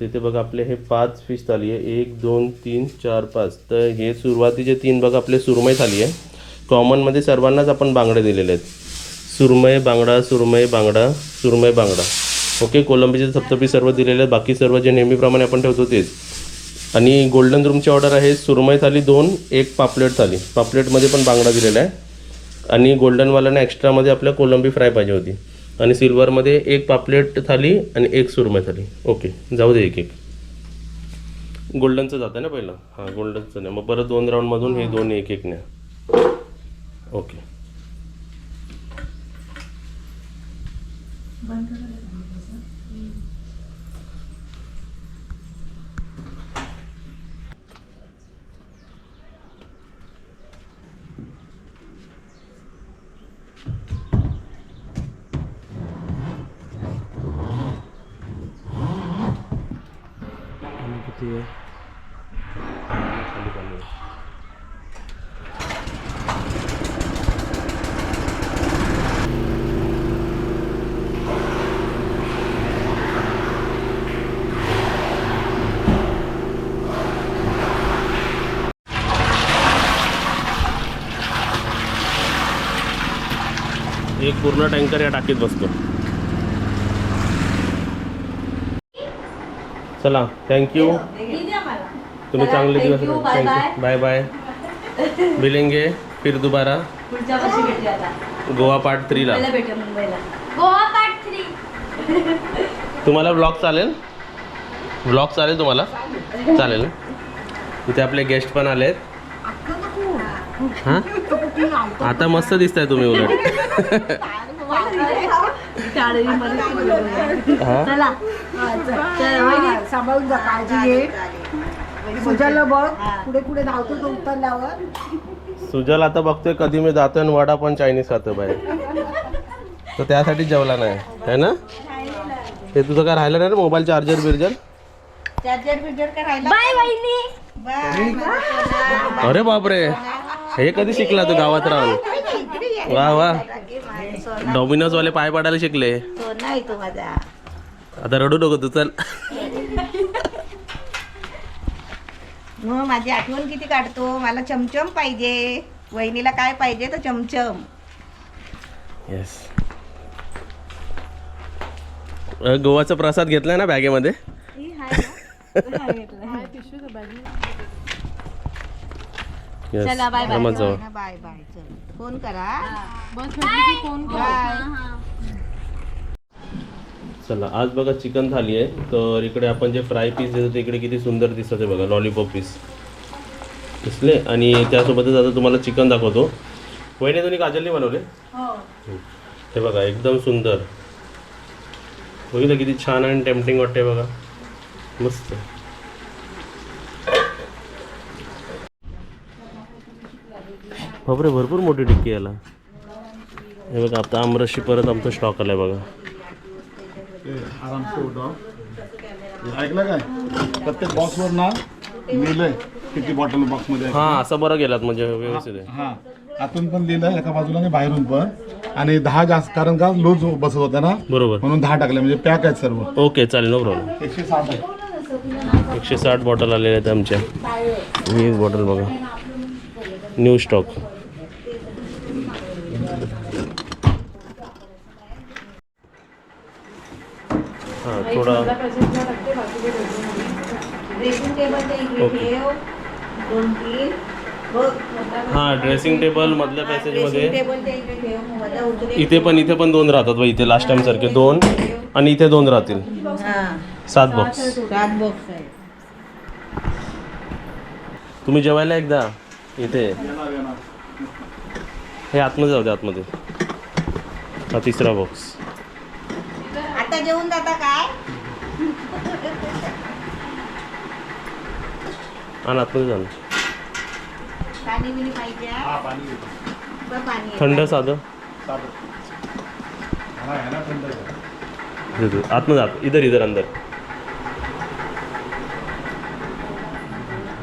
तिथे बघा आपले हे पाच फिश थाली आहे. एक दोन तीन चार पाच. तर हे सुरुवातीचे तीन बघा आपले सुरमई थाली आहे. कॉमनमध्ये सर्वांनाच आपण बांगडे दिलेले आहेत. सुरमई बांगडा सुरमई बांगडा सुरमई बांगडा. ओके कोलंबीचे सप्तपी सर्व दिलेले आहेत. बाकी सर्व जे नेहमीप्रमाणे आपण ठेवतो तेच. आणि गोल्डन रूमची ऑर्डर आहे. सुरमई थाली दोन एक पापलेट थाली पापलेटमध्ये पण बांगडा दिलेला आहे. आणि गोल्डनवाल्यांना एक्स्ट्रामध्ये आपल्या कोलंबी फ्राय पाहिजे होती. आणि सिल्वरमध्ये एक पापलेट थाली आणि एक सुरमई थाली. ओके जाऊ दे एक एक. गोल्डनचं जातं ना पहिलं? हां गोल्डनचं नाही. मग परत दोन राऊंडमधून हे दोन एक एक न्या. ओके आणि किती आहे खाली पाणी आहे. एक पूर्ण टँकर या टाकीत बसतो. चला थँक्यू तुम्ही चांगले दिवस थँक्यू बाय बाय मिलेंगे फिर दोबारा. गोवा पार्ट थ्रीला तुम्हाला ब्लॉग चालेल? ब्लॉग चालेल तुम्हाला? चालेल. ना इथे आपले गेस्ट पण आलेत. हां? आता मस्त दिसताय तुम्ही उलट. हां? हा. सांभाळून जा काळजी घे. सुजाला बघ पुढे पुढे धावतो तो उतरल्यावर. सुजल आता बघतोय कधी मी जातोय आणि वडा पण चायनीज खातो बाहेर. तर त्यासाठी जेवला नाही. है ना? ते तुझं काय राहिलं नाही ना मोबाईल चार्जर बिर्जर चार्जर बिर्जर काय राहिला बाय अरे बापरे. हे कधी शिकला तू गावात राहून? वा वा. डॉमिनोज वाले पाय पाडायला शिकले. तो नाही तो माझा. आता रडू नको तू चल. मग माझी आठवण किती काढतो? मला चमचम पाहिजे. वहिनीला काय पाहिजे तर चमचम. येस गोवाचा प्रसाद घेतलाय ना बॅगेमध्ये. Yes. चला, bye. रमत जाऊ बाय बाय चल. फोन करा. चला आज बघा चिकन थाली आहे. तर इकडे आपण जे फ्राय पीस देतो ते इकडे किती सुंदर दिसतं ते बघा लॉलीपॉप पीस दिसले? आणि त्यासोबतच आता तुम्हाला चिकन दाखवतो. वहिनी तुम्ही काजलनी बनवले? हम्म. हे बघा एकदम सुंदर. बघितलं किती छान आणि टेम्पटिंग वाटते बघा. मस्त. बापरे भरपूर मोठी टिक्की याला. हे बघा आता आमरशी परत आमचा स्टॉक आलाय बघा. आराम से उठाव ऐकलं काय? प्रत्येक बॉक्सवर ना लिहिलंय किती बॉटल बॉक्समध्ये आहे. हा असं बरं गेलात म्हणजे व्यवस्थित आहे. हा आतून पण लिहिलंय एका बाजूला आणि बाहेरून पण. आणि दहा जास्त कारण का लूज बसत होत्या ना? बरोबर. म्हणून दहा टाकले म्हणजे पॅक आहेत सर्व. ओके चालेल नो प्रॉब्लेम एकशे साठ आहे. एकशे साठ बॉटल आलेल्या आहेत आमच्या. ही एक बॉटल बघा. New stock. हां थोडा हां ड्रेसिंग टेबल मधल्या पॅसेजमध्ये. इथे पण इथे पण दोन राहतात बघ इथे लास्ट टाइम सारखे दोन आणि इथे दोन राहतील. सात बॉक्स सात बॉक्स आहे तुम्ही जेवायला एकदा? इथे. हे आतमध्ये जाऊ दे आतमध्ये. हा तिसरा बॉक्स आता जेवून जाता काय? आणि आतमध्ये जा ना. पाणी बिणी पाहिजे बरं, पाणी आहे. थंड साधं? दे. आतमध्ये आत इधर इधर अंदर.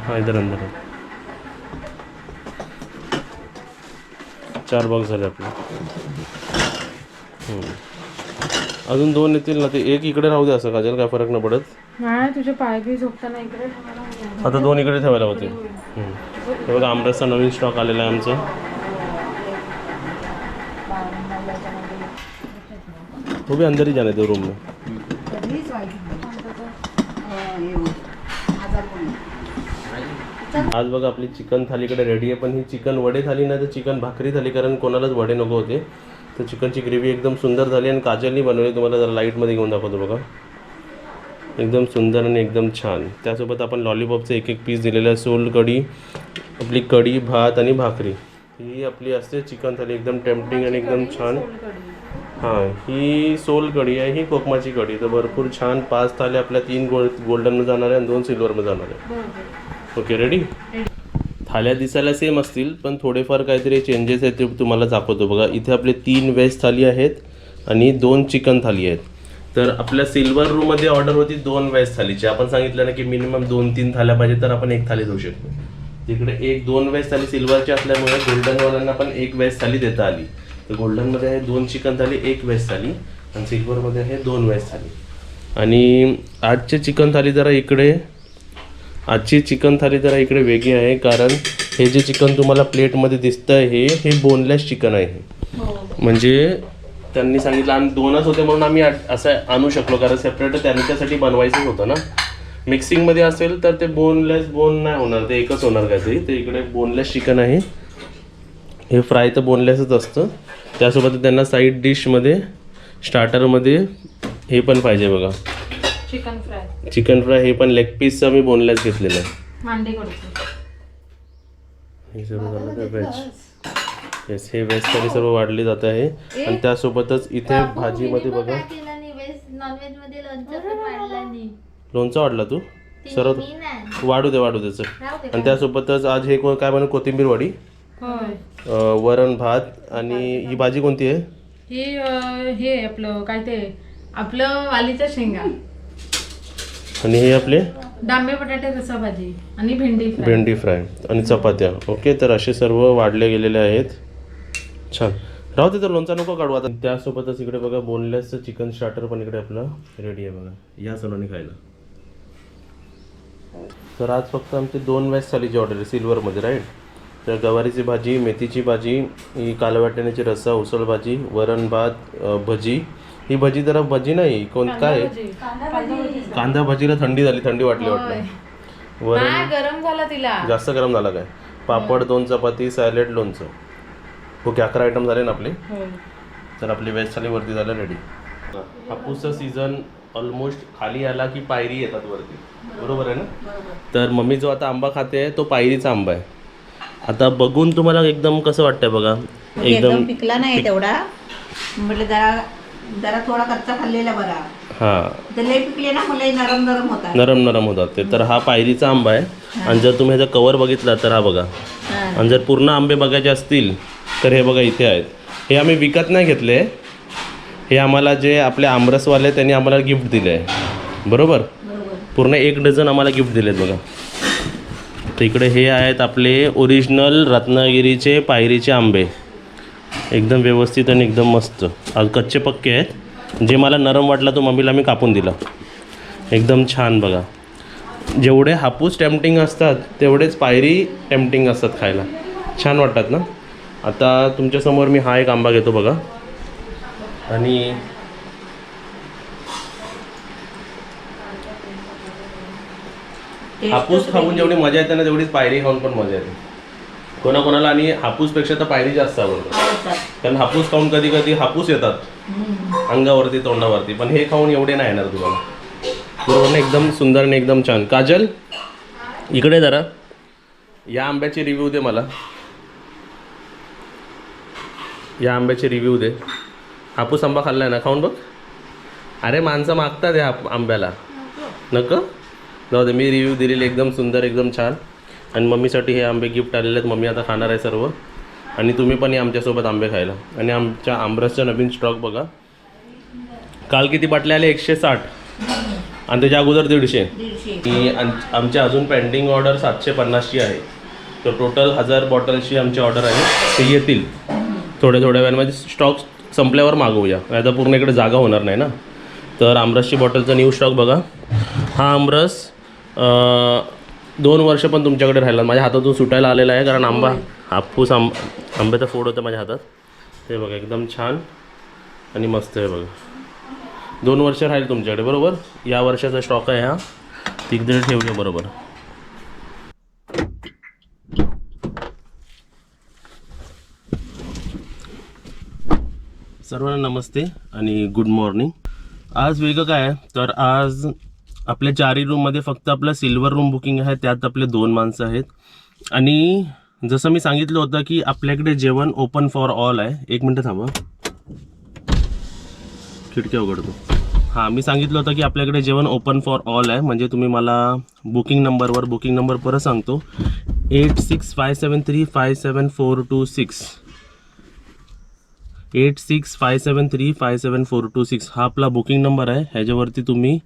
हाँ इधर अंदर. चार बॉक्स झाले आपले. अजून दोन येतील ना ते एक इकडे राहू दे असं काजल काय फरक नाही पडत नाही तुझे पाय बी झोपताना इकडे. आता दोन इकडे ठेवायला होते. हे बघा आमरसचा नवीन स्टॉक आलेला आहे आमचं तो भी अंदर ही जाने दो रूम में आज बघा आपली चिकन थालीकडे रेडी आहे पण ही चिकन वडे थाली नाही तर चिकन भाकरी थाली कारण कोणालाच वडे नको होते. तर चिकनची ग्रेव्ही एकदम सुंदर झाली आणि काजलनी बनवली. तुम्हाला जरा लाईटमध्ये घेऊन दाखवतो बघा. एकदम सुंदर आणि एकदम छान. त्यासोबत आपण लॉलीपॉपचं एक एक पीस दिलेलं आहे सोल कढी आपली कढी भात आणि भाकरी. ही आपली असते चिकन थाली एकदम टेम्पटिंग आणि एकदम छान. हां ही सोल कढी आहे ही कोकमाची कढी. तर भरपूर छान पाच थाली आपल्या तीन गोल्ड गोल्डनमध्ये जाणार आहे आणि दोन सिल्वरमध्ये जाणार आहे. ओके रेडी थाल्या दिसायला सेम असतील पण थोडेफार काहीतरी चेंजेस आहेत ते तुम्हाला दाखवतो. बघा इथे आपले तीन व्हेज थाली आहेत आणि दोन चिकन थाली आहेत. तर आपल्या सिल्वर रूममध्ये ऑर्डर होती दोन व्हेज थालीची आपण सांगितलं ना की मिनिमम दोन तीन थाल्या पाहिजे तर आपण एक थाली देऊ शकतो. तिकडे एक दोन व्हेज थाली सिल्वरची असल्यामुळे गोल्डनवाल्यांना पण एक व्हेज थाली देता आली. तर गोल्डनमध्ये आहे दोन चिकन थाली एक व्हेज थाली. आणि सिल्वरमध्ये आहे दोन व्हेज थाली. आणि आजचे चिकन थाली जरा इकडे आजची चिकन थाली जरा इकडे वेगळी आहे कारण हे जे चिकन तुम्हाला प्लेटमध्ये दिसतं आहे हे हे बोनलेस चिकन आहे म्हणजे त्यांनी सांगितलं आणि दोनच होते म्हणून आम्ही असं आणू शकलो कारण सेपरेट त्यांच्यासाठी बनवायचंच होतं ना. मिक्सिंगमध्ये असेल तर ते बोनलेस बोन नाही होणार ते एकच होणार काहीतरी. ते इकडे बोनलेस चिकन आहे. हे फ्राय तर बोनलेसच असतं. त्यासोबत त्यांना साईड डिशमध्ये स्टार्टरमध्ये हे पण पाहिजे बघा. चिकन फ्राय चिकन फ्राय हे पण लेग पीसचं मी बोनलेस घेतलेलं आहे. मांडे हे सर्व झालं तर व्हेज येस हे व्हेज तरी सर्व वाढली जात आहे. आणि त्यासोबतच इथे भाजीमध्ये बघा. लोणचं वाढलं नाही लोणचं वाढला तू? सर्व वाढू दे वाढू दे आणि त्यासोबतच आज हे को- काय म्हणू कोथिंबीर वडी. वरण भात आणि ही भाजी कोणती आहे? ही हे आपलं काय ते? आपलं वालीच्या शेंगा. आणि हे आपले डांबे बटाटे रसा भाजी आणि भेंडी भेंडी फ्राय आणि चपात्या. ओके तर असे सर्व वाढले गेलेले आहेत. छान. राहू दे तर लोणचा नको काढू आता. त्यासोबतच इकडे बघा बोनलेसचं चिकन स्टार्टर पण इकडे आपलं रेडी आहे बघा. या सर्वांनी खायला. तर आज फक्त आमचे दोन व्हेज थालीची ऑर्डर आहे सिल्वरमध्ये राईट तर गवारीची भाजी मेथीची भाजी ही कालवाटण्याची रस्सा उसळ भाजी वरण भात भजी ही भजी जरा भजी नाही कोण काय? आहे? कांदा भजीला थंडी झाली थंडी वाटली वाटलं. वरण नाही गरम झाला तिला? जास्त गरम झाला काय? पापड दोन चपाती सॅलेड लोणचं. ओके अकरा आयटम झाले ना आपले? तर आपली व्हेज थाली वरती झालं रेडी हापूसचा सीझन ऑलमोस्ट खाली आला की पायरी येतात वरती. बरोबर आहे ना? तर मम्मी जो आता आंबा खाते तो पायरीचा आंबा आहे. आता बघून तुम्हाला एकदम कसं वाटतंय बघा. एकदम एकदम पिकला नाही तेवढा. म्हटलं जरा जरा थोडा कच्चा खाल्लेला बरा. हां. तर लय पिकले ना मला नरम नरम होता नरम नरम होतात ते. तर हा पायरीचा आंबा आहे. आणि जर तुम्ही ह्याचा कवर बघितला तर हा बघा. आणि जर पूर्ण आंबे बघायचे असतील तर हे बघा इथे आहेत. हे आम्ही विकत नाही घेतले. हे आम्हाला जे आपले आमरसवाले त्यांनी आम्हाला गिफ्ट दिले आहे बरोबर. पूर्ण एक डझन आम्हाला गिफ्ट दिलेत बघा. तर इकडे हे आहेत आपले ओरिजिनल रत्नागिरीचे पायरीचे आंबे. एकदम व्यवस्थित आणि एकदम मस्त. आज कच्चे पक्के आहेत. जे मला नरम वाटला तो मम्मीला मी कापून दिला. एकदम छान बघा. जेवढे हापूस टेम्पटिंग असतात तेवढेच पायरी टेम्पटिंग असतात खायला. छान वाटतात ना? आता तुमच्यासमोर मी हा एक आंबा घेतो बघा. आणि हापूस खाऊन जेवढी मजा येते ना तेवढीच पायरी खाऊन पण मजा येते. कोणाकोणाला आणि हापूसपेक्षा तर पायरी जास्त आवडतात कारण हापूस खाऊन कधी कधी हापूस येतात. अंगावरती तोंडावरती. पण हे खाऊन एवढे नाही येणार तुम्हाला. बरोबर एकदम सुंदर आणि एकदम छान. काजल इकडे जरा. या आंब्याची रिव्ह्यू दे मला. या आंब्याची रिव्ह्यू दे. हापूस आंबा खाल्लाय ना? खाऊन बघ. अरे माणसं मागतात या आंब- आंब्याला. नको. जाऊ दे मी रिव्ह्यू दिलेली एकदम सुंदर एकदम छान. आणि मम्मीसाठी हे आंबे गिफ्ट आलेले आहेत. मम्मी आता खाणार आहे सर्व. आणि तुम्ही पण या आमच्यासोबत आंबे खायला. आणि आमच्या आंबरसचा नवीन स्टॉक बघा. काल किती बाटले आले एकशे साठ. आणि त्याच्या अगोदर दीडशे. की आम- आमच्या अजून पेंडिंग ऑर्डर सातशे पन्नासची आहे. तर टोटल हजार बॉटल्सची आमची ऑर्डर आहे. ते येतील. थोड्या थोड्या वेळामध्ये स्टॉक संपल्यावर मागवूया. नाही तर पूर्ण इकडे जागा होणार नाही ना. तर आमरसची बॉटलचा न्यू स्टॉक बघा. हा आमरस दोन वर्ष पण तुमच्याकडे राहिला. माझ्या हातातून सुटायला आलेला आहे कारण आंबा हापूस आंब आंब्याचा फोड होता माझ्या हातात. ते बघा एकदम छान आणि मस्त आहे बघा. दोन वर्ष राहील तुमच्याकडे बरोबर? या वर्षाचा स्टॉक आहे हा. तिकडे ठेवूया बरोबर. सर्वांना नमस्ते आणि गुड मॉर्निंग आज वेगळं काय आहे? तर आज आपल्या चारही रूममध्ये फक्त आपलं सिल्वर रूम बुकिंग आहे त्यात आपले दोन माणसं आहेत. आणि जसं मी सांगितलं होतं की आपल्याकडे जेवण ओपन फॉर ऑल आहे. एक मिनटं थांबा. खिडक्या उघडतो. हां मी सांगितलं होतं की आपल्याकडे जेवण ओपन फॉर ऑल आहे. म्हणजे तुम्ही मला बुकिंग नंबरवर बुकिंग नंबर परत सांगतो. Eight six five seven three five seven four two six eight six five seven three five seven four two six हा आपला बुकिंग नंबर आहे. ह्याच्यावरती तुम्ही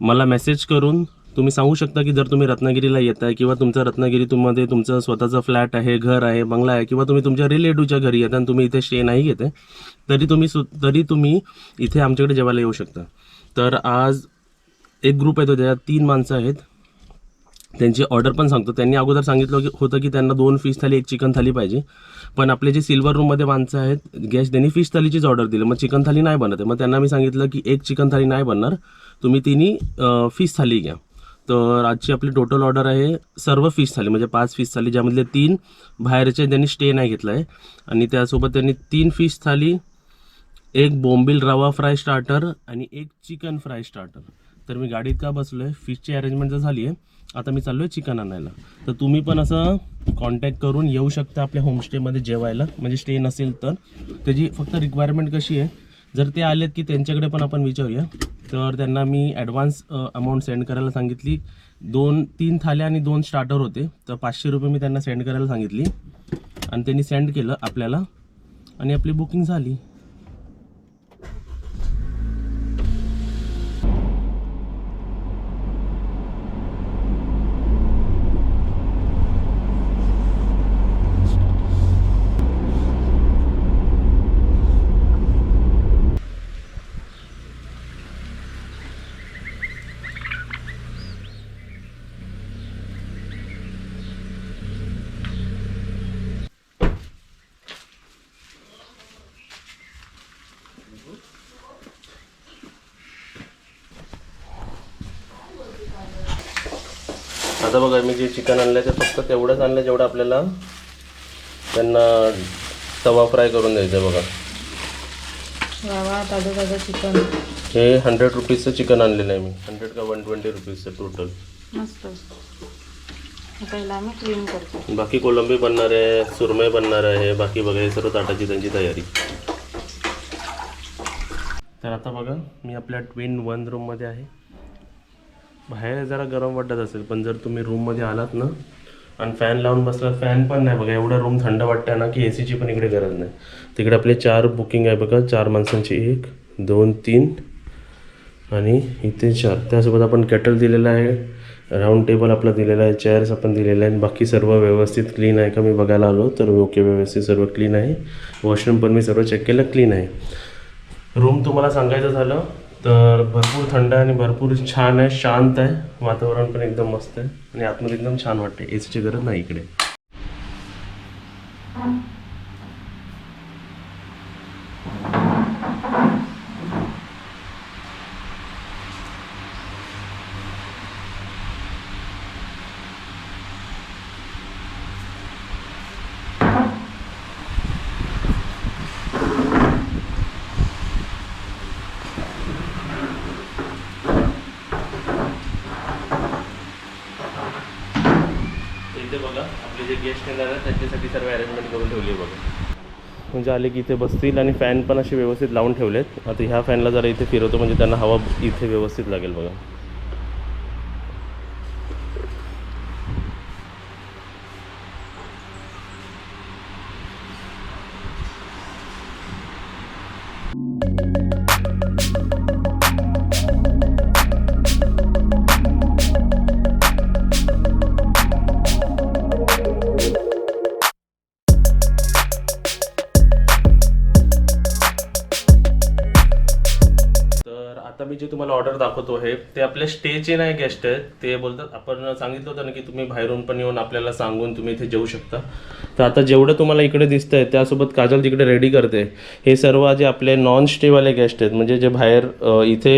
मला मेसेज करून तुम्ही सांगू शकता की जर तुम्ही रत्नागिरीला येत आहे किंवा तुमचं रत्नागिरी तुम्हाला तुमचं स्वतःचं फ्लॅट आहे घर आहे बंगला आहे किंवा तुम्ही तुमच्या रिलेटिव्हच्या घरी येता आणि तुम्ही इथे स्टे नाही घेते तरी तुम्ही सु तरी तुम्ही इथे आमच्याकडे जेवायला येऊ शकता. तर आज एक ग्रुप आहे तो त्याच्यात तीन माणसं आहेत. त्यांची ऑर्डर पण सांगतो. त्यांनी अगोदर सांगितलं की होतं की त्यांना दोन फिश थाली एक चिकन थाली पाहिजे. पण आपले जे सिल्वर रूममध्ये माणसं आहेत गॅस त्यांनी फिश थालीचीच ऑर्डर दिली. मग चिकन थाली नाही बनत आहे. मग त्यांना मी सांगितलं की एक चिकन थाली नाही बनणार. तुम्ही तिन्ही फिश थाली घ्या. तर आजची आपली टोटल ऑर्डर आहे सर्व फिश थाली. म्हणजे पाच फिश थाली ज्यामधले तीन बाहेरचे त्यांनी स्टे नाही घेतला आहे. आणि त्यासोबत त्यांनी तीन फिश थाली एक बोंबिल रवा फ्राय स्टार्टर आणि एक चिकन फ्राय स्टार्टर तर मी गाडीत का बसलो आहे फिशची अरेंजमेंट जर झाली आहे आता मी चाललो आहे चिकन आणायला. तर तुम्ही पण असं कॉन्टॅक्ट करून येऊ शकता आपल्या होमस्टेमध्ये जेवायला. म्हणजे स्टे नसेल तर. त्याची फक्त रिक्वायरमेंट कशी आहे? जर ते आलेत की त्यांच्याकडे पण आपण विचारूया. तर त्यांना मी ॲडव्हान्स अमाऊंट सेंड करायला सांगितली. दोन तीन थाल्या आणि दोन स्टार्टर होते. तर पाचशे रुपये मी त्यांना सेंड करायला सांगितली. आणि त्यांनी सेंड केलं आपल्याला. आणि आपली बुकिंग झाली. आता बघा मी जे चिकन आणलं ते फक्त तेवढंच आणलं जेवढं आपल्याला त्यांना तवा फ्राय करून द्यायचं आहे बघा ताजं ताजं चिकन हे हंड्रेड रुपीजचं चिकन आणलेलं आहे मी. हंड्रेड का वन ट्वेंटी रुपीजचं टोटल मस्त पहिला आम्ही क्लीन करतो. बाकी कोलंबी बनणार आहे सुरमई बनणार आहे बाकी बघा हे सर्व ताटाची त्यांची तयारी. तर आता बघा मी आपल्या ट्विन वन रूममध्ये आहे. बाहेर जरा गरम वाटत असेल पण जर तुम्ही रूममध्ये आलात ना आणि फॅन लावून बसला फॅन पण नाही बघा एवढं रूम थंड वाटतं ना की ए सीची पण इकडे गरज नाही. तिकडे आपले चार बुकिंग आहे बघा चार माणसांची एक दोन तीन आणि इथे चार. त्यासोबत आपण केटल दिलेला आहे राऊंड टेबल आपला दिलेला आहे चेअर्स आपण दिलेले आहेत बाकी सर्व व्यवस्थित क्लीन आहे का मी बघायला आलो तर ओके व्यवस्थित सर्व क्लीन आहे. वॉशरूम पण मी सर्व चेक केलं क्लीन आहे. रूम तुम्हाला सांगायचं झालं तर भरपूर थंड आहे आणि भरपूर छान आहे शांत आहे. वातावरण पण एकदम मस्त आहे. आणि आतमध्ये एकदम छान वाटते ए गरज नाही इकडे इथे बघा आपले जे गेस्ट येणार आहेत त्यांच्यासाठी सर्व अरेंजमेंट करून ठेवली आहे बघा. म्हणजे आले की इथे बसतील आणि फॅन पण असे व्यवस्थित लावून ठेवलेत. आता ह्या फॅनला जरा इथे फिरवतो म्हणजे त्यांना हवा इथे व्यवस्थित लागेल बघा. तुम्हाला ऑर्डर दाखवतो हे. ते आपल्या स्टेचे नाही गेस्ट आहेत. ते बोलतात आपण सांगितलं होतं ना की तुम्ही बाहेरून पण येऊन आपल्याला सांगून तुम्ही इथे जेवू शकता. तर आता जेवढं तुम्हाला इकडे दिसतंय त्यासोबत काजल तिकडे रेडी करते. हे सर्व जे आपले नॉन स्टेवाले गेस्ट आहेत म्हणजे जे बाहेर इथे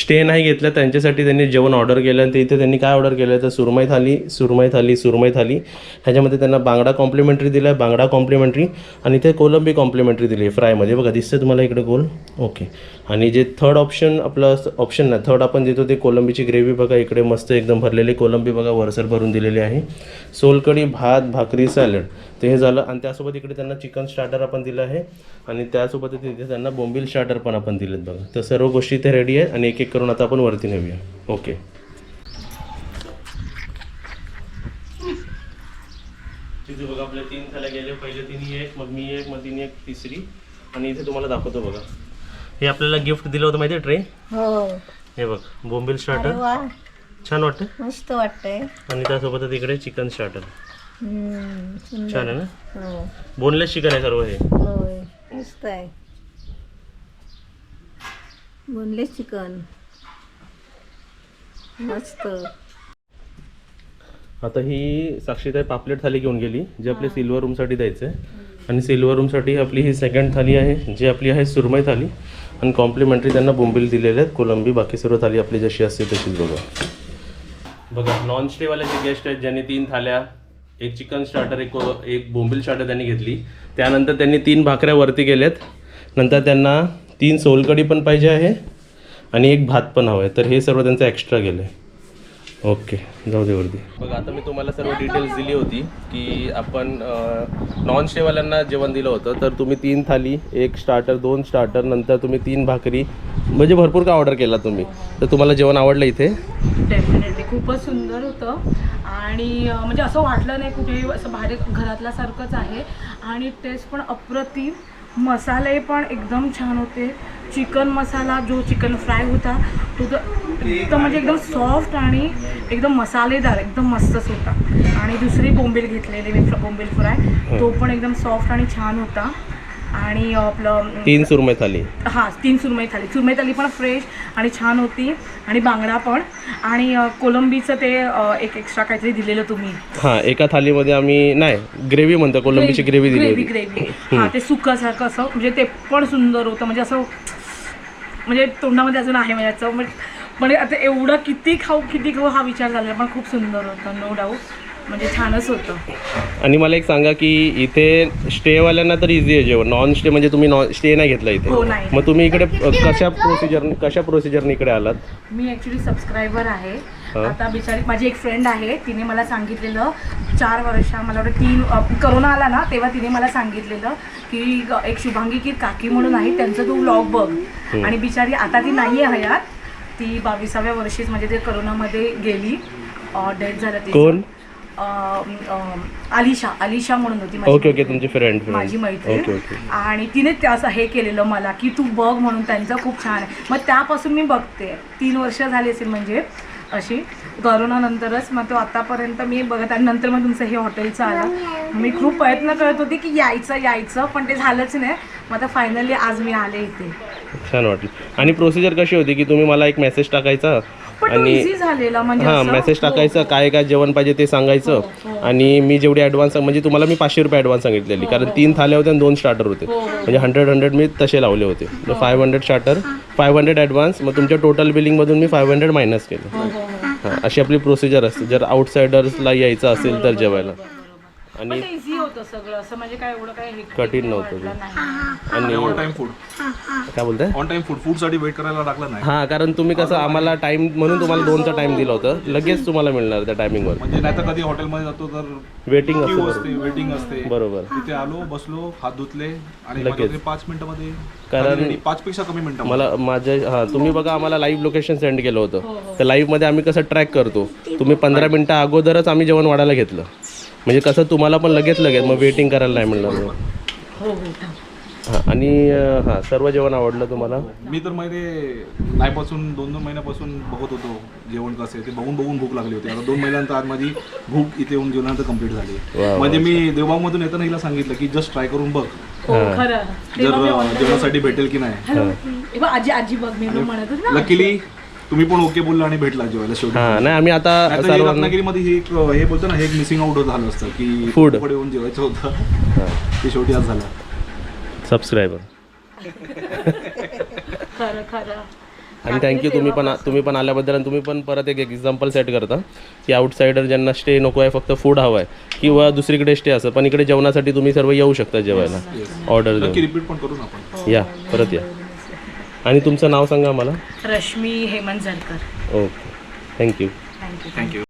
स्टे नाही घेतलं त्यांच्यासाठी त्यांनी जेवण ऑर्डर केलं आणि ते इथे त्यांनी काय ऑर्डर केलं? तर सुरमई थाली सुरमई थाली सुरमई थाली. ह्याच्यामध्ये त्यांना बांगडा कॉम्प्लिमेंटरी दिला आहे बांगडा कॉम्प्लिमेंटरी आणि इथे कोलंबी कॉम्प्लिमेंटरी दिली आहे फ्रायमध्ये बघा दिसतं तुम्हाला इकडे गोल? ओके आणि जे थर्ड ऑप्शन आपलं ऑप्शन नाही थर्ड आपण देतो ते कोलंबीची ग्रेव्ही बघा इकडे मस्त एकदम भरलेली कोलंबी बघा वरसर भरून दिलेली आहे. सोलकढी भात भाकरी सॅलड ते हे झालं. आणि त्यासोबत इकडे त्यांना चिकन स्टार्टर आपण दिलं आहे. आणि त्यासोबत तिथे त्यांना बोंबील स्टार्टर पण आपण दिलेत बघा. तर सर्व गोष्टी इथे रेडी आहे आणि एक एक करून आता आपण वरती नेऊया. ओके तिथे बघा आपल्या तीन थाल्या गेले. पहिले तिन्ही एक मग मी एक मग तिन्ही एक तिसरी. आणि इथे तुम्हाला दाखवतो बघा. हे आपल्याला गिफ्ट दिलं होतं माहिती आहे ट्रे हो. हे बघ बोंबील अरे स्टार्टर वा. छान वाटतं मस्त वाटतंय. आणि त्यासोबतच इकडे चिकन स्टार्टर हम्म, सुंदर. छान आहे ना? हो. बोनलेस चिकन आहे सर्व हे. होय मस्त आहे. बोनलेस चिकन मस्त. आता ही साक्षीताई पापलेट थाली घेऊन गेली जी आपली सिल्वर रूमसाठी द्यायचं आहे आणि सिल्वर रूमसाठी आपली ही सेकंड थाली आहे जी आपली आहे सुरमई थाली. आणि कॉम्प्लिमेंटरी त्यांना बोंबील दिलेले आहेत. कोलंबी बाकी सर्व थाली आपली जशी असते तशीच बघा. बघा नॉन स्टेवाल्याचे गेस्ट आहेत ज्यांनी तीन थाल्या एक चिकन स्टार्टर एक एक बोंबील स्टार्टर त्यांनी घेतली. त्यानंतर त्यांनी तीन भाकऱ्या वरती गेल्यात नंतर त्यांना तीन सोलकढी पण पाहिजे आहे आणि एक भात पण हवं आहे. तर हे सर्व त्यांचं एक्स्ट्रा गेलं आहे ओके जाऊ दे वरती. बघा आता मी तुम्हाला सर्व डिटेल्स दिली होती की आपण नॉन स्टेवाल्यांना जेवण दिलं होतं तर तुम्ही तीन थाली एक स्टार्टर दोन स्टार्टर नंतर तुम्ही तीन भाकरी म्हणजे भरपूर काय ऑर्डर केला तुम्ही. तर तुम्हाला जेवण आवडलं इथे? डेफिनेटली खूपच सुंदर होतं. आणि म्हणजे असं वाटलं नाही कुठेही असं बाहेर घरातल्यासारखंच आहे. आणि टेस्ट पण अप्रतिम. मसाले पण एकदम छान होते. चिकन मसाला जो चिकन फ्राय होता तो तर एकदम म्हणजे एकदम सॉफ्ट आणि एकदम मसालेदार एकदम मस्तच होता. आणि दुसरी बोंबील घेतलेली मी बोंबील फ्राय तो पण एकदम सॉफ्ट आणि छान होता. आणि आपलं तीन सुरमई थाली. हां तीन सुरमई थाली. सुरमई थाली पण फ्रेश आणि छान होती. आणि बांगडा पण. आणि कोलंबीचं ते एक एक्स्ट्रा काहीतरी दिलेलं तुम्ही. हां एका थालीमध्ये आम्ही नाही ग्रेव्ही म्हणतो कोलंबीची ग्रेव्ही दिली ग्रेव्ही हां ते सुक्कासारखं असं म्हणजे ते पण सुंदर होतं. म्हणजे असं म्हणजे तोंडामध्ये अजून आहे म्हणजे म्हणजे आता एवढं किती खाऊ किती खाऊ हा विचार झाला पण खूप सुंदर होतं नो डाऊट म्हणजे छानच होतं. आणि मला एक सांगा की इथे स्टेवाल्यांना तर इझी आहे जेवण. नॉन स्टे म्हणजे तुम्ही नॉन स्टे नाही घेतला इथे. हो, नाही. मग तुम्ही इकडे कशा प्रोसिजर कशा प्रोसिजरने इकडे आलात? मी ॲक्च्युली सबस्क्रायबर आहे. हा. आता बिचारी माझी एक फ्रेंड आहे. तिने मला सांगितलेलं चार वर्षा मला वाटतं तीन अ, करोना आला ना तेव्हा तिने मला सांगितलेलं की ग- एक शुभांगी की काकी म्हणून आहे त्यांचं तू व्लॉग बघ. आणि बिचारी आता ती नाही आहे हयात. ती बावीसाव्या वर्षीच म्हणजे ते करोनामध्ये गेली. डेथ झालं ती कोण? अलिशा अलिशा म्हणून होती माझी ओके ओके मैत्रीण. तुमची फ्रेंड माझी ओके मैत्रीण. ओके आणि तिने ते असं हे केलेलं मला की तू बघ म्हणून त्यांचं खूप छान आहे. मग त्यापासून मी बघते. तीन वर्ष झाली असेल म्हणजे अशी. करोनानंतरच मग तो आतापर्यंत मी बघत आणि नंतर मग तुमचं हे हॉटेलचं आलं मी खूप प्रयत्न करत होती की यायचं यायचं पण ते झालंच नाही. मग आता फायनली आज मी आले इथे. छान वाटलं. आणि प्रोसिजर कशी होती की तुम्ही मला एक मेसेज टाकायचा? आणि म्हणजे हां मेसेज टाकायचं काय काय जेवण पाहिजे ते सांगायचं. आणि मी जेवढी ॲडव्हान्स म्हणजे तुम्हाला मी पाचशे रुपये ॲडव्हान्स सांगितलेली. कारण तीन थाल्या होत्या आणि दोन स्टार्टर होते. म्हणजे हंड्रेड हंड्रेड मी तसे लावले होते. Five hundred starter five hundred advance मग तुमच्या टोटल बिलिंगमधून मी फाईव्ह हंड्रेड मायनस केलं. हां अशी आपली प्रोसिजर असते. जर आउटसायडर्सला यायचं असेल तर जेवायला. आणि पण ते इझी होतं सगळं. असं म्हणजे काय एवढं काय हे कठीण नव्हतं ते. वाटलं नाही. आणि ऑन टाइम फूड काय बोलताय? ऑन टाइम फूड फूडसाठी वेट करायला लागला नाही. हां कारण तुम्ही कसं आम्हाला टाइम म्हणून तुम्हाला दोनचा टाइम दिला होतं. लगेच तुम्हाला मिळणार त्या टायमिंगवर म्हणजे नाही तर कधी हॉटेलमध्ये जातो तर वेटिंग क्यू असतं असते वेटिंग असते. बरोबर. तिथे आलो बसलो हात धुतले आणि लगेच. पाच मिनिटामध्ये कारण- पाच पेक्षा कमी मिनिटं मला माझ्या हां तुम्ही बघा आम्हाला लाईव्ह लोकेशन सेंड केलं होतं. तर लाईव्हमध्ये आम्ही कसं ट्रॅक करतो? तुम्ही पंधरा मिनटं अगोदरच आम्ही जेवण वाढायला घेतलं. म्हणजे कसं तुम्हाला पण लगेच लगेच मग वेटिंग करायला नाही मिळणार मग. हो हो. हां आणि हां सर्व जेवण आवडलं तुम्हाला? मी तर मध्ये नाहीपासून दोन दोन महिन्यापासून बघत होतो जेवण कसं आहे ते बघून बघून भूक लागली होती. आता दोन महिन्यानंतर आज माझी भूक इथे येऊन जेवणानंतर कंप्लीट वा, झाली. वा. म्हणजे मी देवबागमधून येताना हिला सांगितलं की जस्ट ट्राय करून बघ. हो खरं. जर तेव्हा मी अं, online- जेवणासाठी भेटेल की नाही. हॅलो आजी आजी बघ मी म्हणत होते ना. लकीली तुम्ही पण ओके बोलला आणि भेटला जेवायला शेवटी. हां नाही आम्ही आता नाहीतर हे सर्वांना रत्नागिरीमध्ये हे एक हे बोलतो ना हे एक मिसिंग आउट झालं असतं की Food. पुढे येऊन जेवायचं होतं. ते शेवटी आज झालं. सबस्क्रायबर खरं खरं. आणि थँक्यू तुम्ही पण तुम्ही पण आल्याबद्दल आणि तुम्ही पण परत एक एक्झाम्पल सेट करता की आउटसायडर ज्यांना स्टे नको आहे फक्त फूड हवं आहे किंवा दुसरीकडे स्टे असं. पण इकडे जेवणासाठी तुम्ही सर्व येऊ शकता जेवायला. ऑर्डर नक्की देऊन रिपीट पण करू ना आपण. या परत या. आणि तुमचं नाव सांगा मला. Rashmi Hemant Zarkar okay thank you thank you thank you